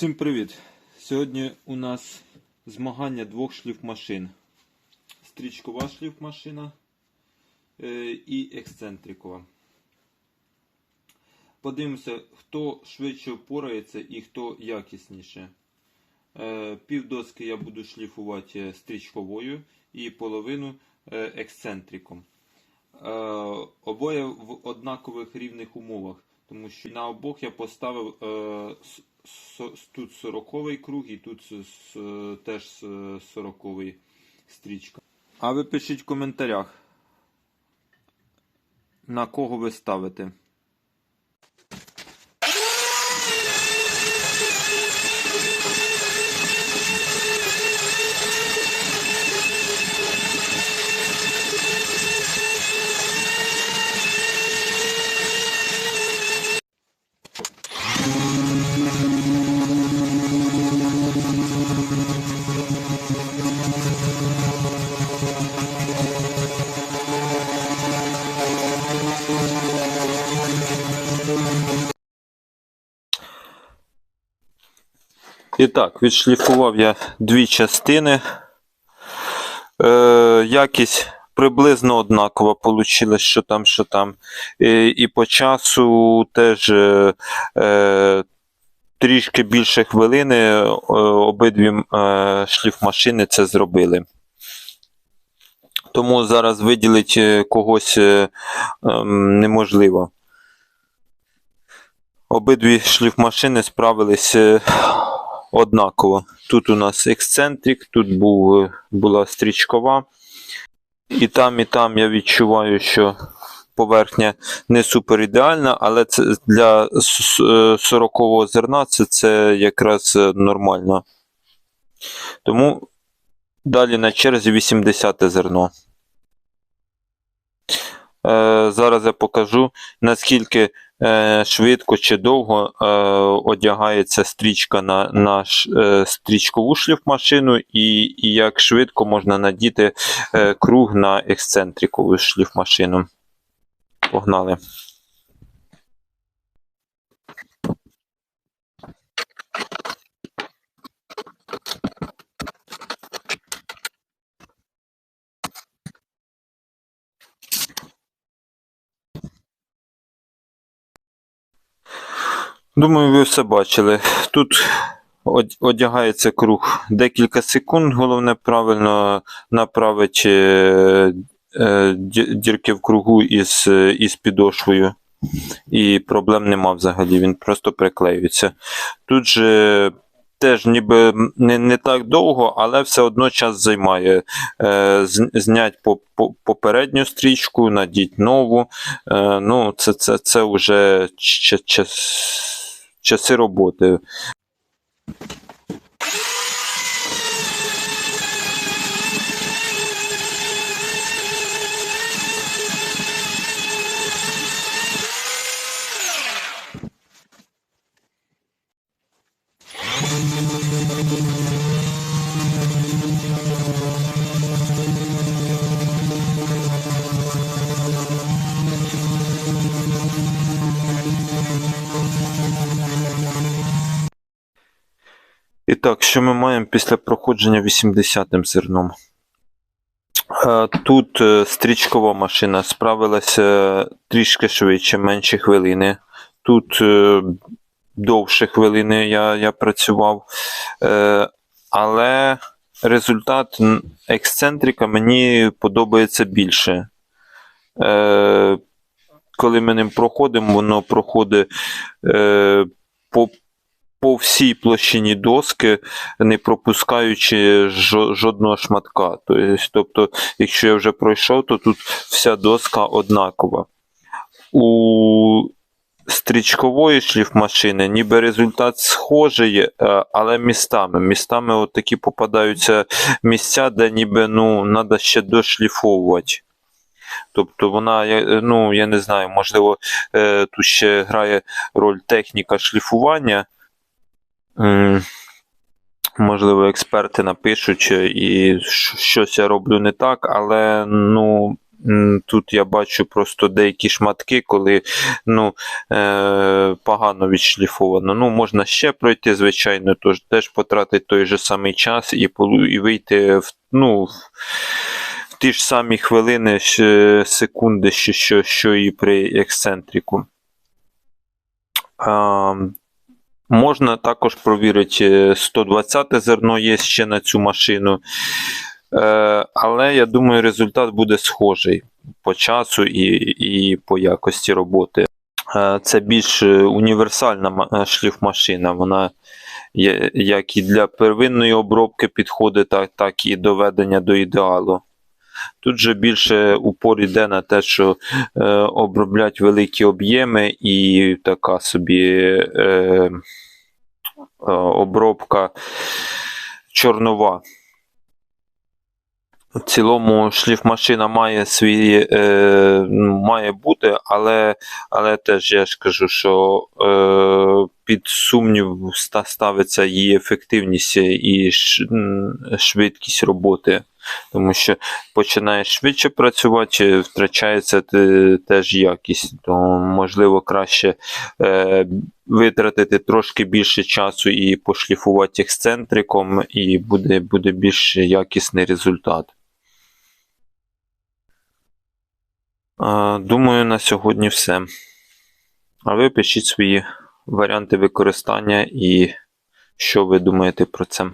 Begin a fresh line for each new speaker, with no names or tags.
Всім привіт! Сьогодні у нас змагання двох шліфмашин. Стрічкова шліфмашина е, і ексцентрикова. Подивимося, хто швидше впорається і хто якісніше. Е, Півдоски я буду шліфувати стрічковою і половину е, ексцентриком. Е, Обоє в однакових рівних умовах, тому що на обох я поставив е, с- тут 40 круг і тут с- с- теж 40 стрічка. А ви пишіть в коментарях, на кого ви ставите. І так, відшліфував я дві частини. Е, якість приблизно однакова вийшла, що там, що там. І, і по часу теж е, е, трішки більше хвилини е, обидві е, шліфмашини це зробили. Тому зараз виділити когось е, ем, неможливо. Обидві шліфмашини справились е, однаково. Тут у нас ексцентрик, тут був, е, була стрічкова. І там, і там я відчуваю, що поверхня не супер ідеальна, але це для 40-го зерна це, це якраз е, нормально. Тому далі на черзі 80 зерно. Е, зараз я покажу, наскільки е, швидко чи довго е, одягається стрічка на, на е, стрічкову шліфмашину, і, і як швидко можна надіти е, круг на ексцентрикову шліфмашину. Погнали. Думаю, ви все бачили. Тут одягається круг декілька секунд. Головне правильно направити е, ді- дірки в кругу із, із підошвою. І проблем нема взагалі, він просто приклеюється. Тут же теж ніби не, не так довго, але все одно час займає. Е, знять по, по, попередню стрічку, надіть нову. Е, ну, це, це, це вже час, часи роботи. І так, що ми маємо після проходження 80-м зерном? Е, Тут е, стрічкова машина справилася трішки швидше, менші хвилини. Тут е, довше хвилини я, я працював. Е, Але результат ексцентрика мені подобається більше. Е, Коли ми ним проходимо, воно проходить е, по, по всій площині доски, не пропускаючи жодного шматка. Тобто, тобто, якщо я вже пройшов, то тут вся доска однакова. У стрічкової шліфмашини ніби результат схожий, е, але містами. Містами от такі попадаються місця, де ніби ну, треба ще дошліфовувати. Тобто вона, ну, я не знаю, можливо, е, тут ще грає роль техніка шліфування. Можливо, експерти напишуть е, і щось я роблю не так, але ну, тут я бачу просто деякі шматки, коли ну, е, погано відшліфовано. Ну, можна ще пройти, звичайно, тож теж потратити той же самий час і, і вийти в, ну, в ті ж самі хвилини, секунди, що, що, що і при ексцентрику. Можна також провірити е, 120 зерно є ще на цю машину. Е, але я думаю, результат буде схожий по часу і, і по якості роботи. Е, Це більш е, універсальна ма- шліфмашина. Вона як і для первинної обробки підходить, так, так і доведення до ідеалу. Тут же більше упор йде на те, що е, оброблять великі об'єми і така собі е, е, обробка чорнова. В цілому шліфмашина має свої е, ну, має бути, але, але теж я ж кажу, що е, під сумнів ставиться її ефективність і швидкість роботи. Тому що починаєш швидше працювати, втрачається те- теж якість. То можливо краще е, витратити трошки більше часу і пошліфувати ексцентриком, і буде, буде більш якісний результат. Е, Думаю, на сьогодні все. А ви пишіть свої варіанти використання і що ви думаєте про це.